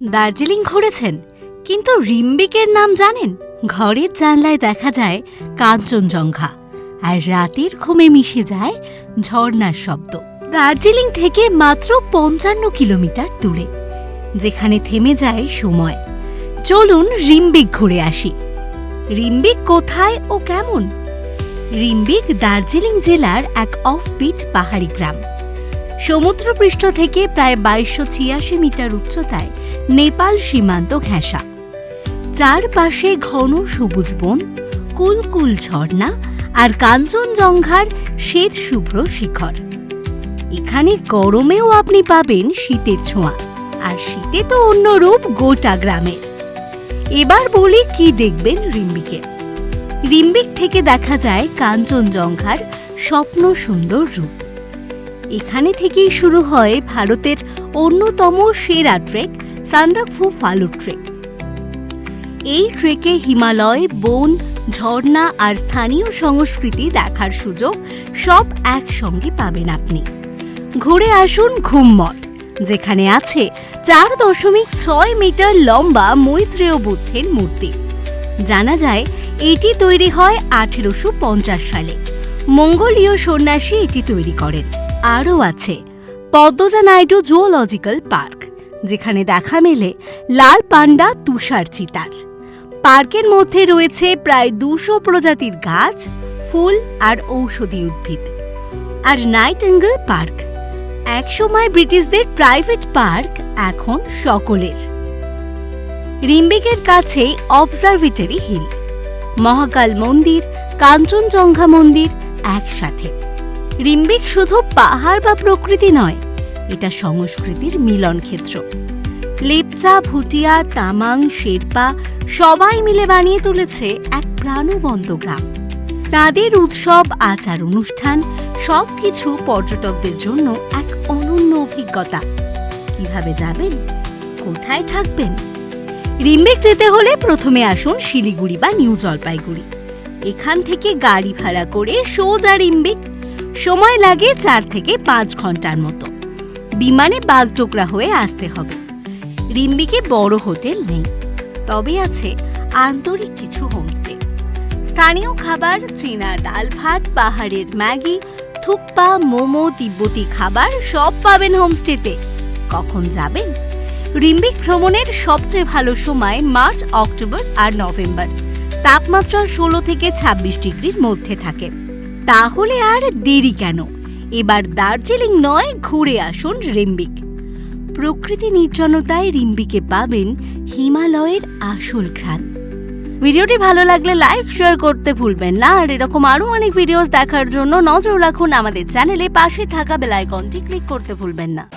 দার্জিলিং ঘুরেছেন, কিন্তু রিম্বিকের নাম জানেন? ঘরের জানলায় দেখা যায় কাঞ্চনজঙ্ঘা, আর রাতের ঘুমে মিশে যায় ঝর্ণার শব্দ। দার্জিলিং থেকে মাত্র পঞ্চান্ন কিলোমিটার দূরে, যেখানে থেমে যায় সময়। চলুন রিম্বিক ঘুরে আসি। রিম্বিক কোথায় ও কেমন? রিম্বিক দার্জিলিং জেলার এক অফবিট পাহাড়ি গ্রাম। সমুদ্রপৃষ্ঠ থেকে প্রায় বাইশশো ছিয়াশি মিটার উচ্চতায় নেপাল সীমান্ত ঘেঁষা। চারপাশে ঘন সবুজ বন, কুলকুল ঝর্ণা আর কাঞ্চনজঙ্ঘার শ্বেত শুভ্র শিখর। এখানে গরমেও আপনি পাবেন শীতের ছোঁয়া, আর শীতে তো অন্য রূপ গোটা গ্রামের। এবার বলি কি দেখবেন রিম্বিকে। রিম্বিক থেকে দেখা যায় কাঞ্চনজঙ্ঘার স্বপ্ন সুন্দর রূপ। এখানে থেকেই শুরু হয় ভারতের অন্যতম সেরা ট্রেক, সান্দাকফু ফালু ট্রেক। এই ট্রেকে হিমালয়, বন, ঝর্ণা আর স্থানীয় সংস্কৃতি দেখার সুযোগ সব একসঙ্গে পাবেন আপনি। ঘুরে আসুন ঘুমমঠ যেখানে আছে চার দশমিক ছয় মিটার লম্বা মৈত্রেয় বুদ্ধের মূর্তি। জানা যায়, এটি তৈরি হয় আঠেরোশো পঞ্চাশ সালে। মঙ্গোলীয় সন্ন্যাসী এটি তৈরি করেন। আরও আছে, পদ্মজা নাইডু জুওলজিক্যাল পার্ক, যেখানে দেখা মেলে লাল পান্ডা তুষার চিতার। পার্কের মধ্যে রয়েছে প্রায় দুশো প্রজাতির গাছ, ফুল আর ঔষধি উদ্ভিদ। আর নাইটেঙ্গেল পার্ক, একসময় ব্রিটিশদের প্রাইভেট পার্ক, এখন সকলের। রিম্বিকের কাছেই অবজারভেটরি হিল, মহাকাল মন্দির, কাঞ্চনজঙ্ঘা মন্দির একসাথে। রিম্বিক শুধু পাহাড় বা প্রকৃতি নয়, এটা সংস্কৃতির মিলন ক্ষেত্র লেপচা, ভুটিয়া, তামাং, শেরপা, সবাই মিলে বানিয়ে তুলেছে এক প্রাণবন্ত গ্রাম। তাদের উৎসব, আচার, অনুষ্ঠান, সবকিছু পর্যটকদের জন্য এক অনন্য অভিজ্ঞতা। কীভাবে যাবেন? কোথায় থাকবেন? রিম্বেক যেতে হলে প্রথমে আসুন শিলিগুড়ি বা নিউ জলপাইগুড়ি। এখান থেকে গাড়ি ভাড়া করে সোজা রিম্বিক সময় লাগে চার থেকে পাঁচ ঘণ্টার মতো। বিমানে বাগডোকরা হয়ে আসতে হবে। রিম্বিকে বড় হোটেল নেই। তবে আছে আন্তরিক কিছু হোমস্টে। স্থানীয় খাবার, চেনা ডাল ভাত, পাহাড়ের ম্যাগি, থুপ্পা, মোমো, তিব্বতি খাবার সব পাবেন হোমস্টেতে। কখন যাবেন? রিম্বিক ভ্রমণের সবচেয়ে ভালো সময় মার্চ, অক্টোবর আর নভেম্বর। তাপমাত্রা ষোলো থেকে ২৬ ডিগ্রির মধ্যে থাকে। তাহলে আর দেরি কেন? এবার দার্জিলিং নয়, ঘুরে আসুন রিম্বিক। প্রকৃতি নির্জনতায় রিম্বিকে পাবেন হিমালয়ের আসল ঘ্রাণ। ভিডিওটি ভালো লাগলে লাইক, শেয়ার করতে ভুলবেন না। আর এরকম আরও অনেক ভিডিওস দেখার জন্য নজর রাখুন আমাদের চ্যানেলে। পাশে থাকা বেল আইকনটি ক্লিক করতে ভুলবেন না।